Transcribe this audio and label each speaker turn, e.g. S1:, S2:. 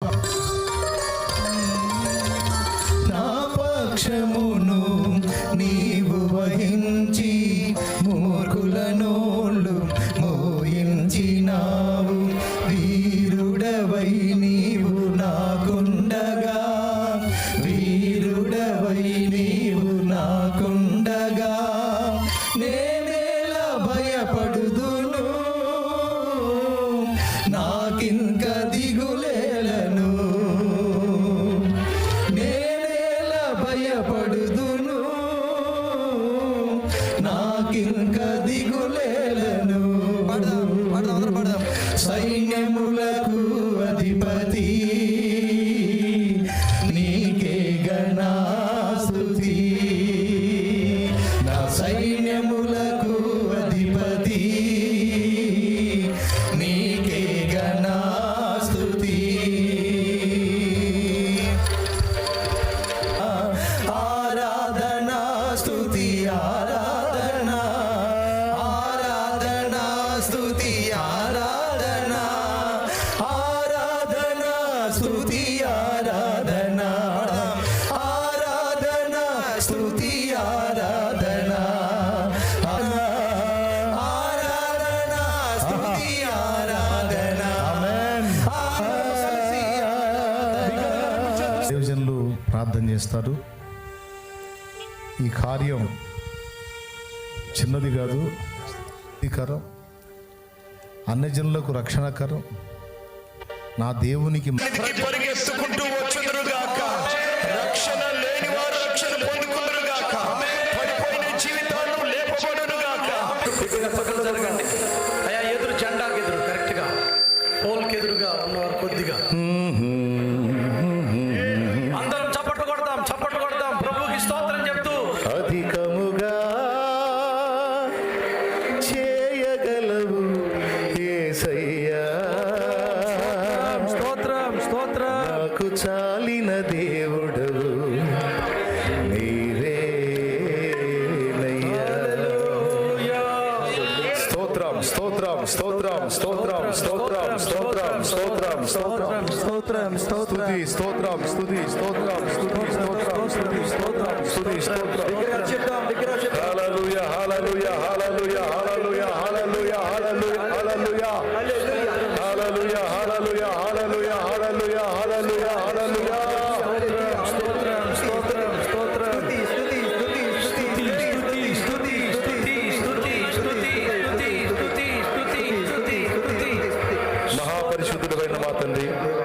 S1: నా పక్షమును నీవు వహించి మూర్ఖుల నోళ్ళు మోయించినావు వీరుడవై నీవు నాకుండగా. వీరుడవై నీవు నాకుండగా. నేనేలా భయపడుదును. నాకింక భయపడుదును. నాకింక దిగులేలను. సైన్యములకు అధిపతి. నీకే గణాస్తుతి నా సైన్యములకు స్తుతి ఆరాధనా. ఆరాధనా స్తుతి ఆరాధనా. ఆరాధనా స్తుతి ఆరాధనా.
S2: దేవజనులు ప్రార్థన చేస్తారు ఈ కార్యం చిన్నది కాదు కరం అన్యజనులకు రక్షణకరం. నా దేవునికి
S3: రక్షణ లేని వారు రక్షణ పడిపోయిన జీవితాలు
S4: పక్కన జరగండి. ఎదురు జెండాకి ఎదురు కరెక్ట్గా. పోల్కి ఎదురుగా ఉన్నవారు కొద్దిగా. పాత్ర
S2: నాకు చాలిన దేవుడవు నీరే స్తోత్రం స్తోత్రం స్తోత్రం స్తోత్రం స్తోత్రం స్తోత్రం స్తోత్రం స్తోత్రం.
S4: స్తోత్రం స్తోత్రం
S2: స్తోత్రం స్తుతి స్తోత్రం స్తుతి స్తోత్రం స్తుతి స్తోత్రం స్తుతి స్తోత్రం. హల్లెలూయా హల్లెలూయా హల్లెలూయా Sunday.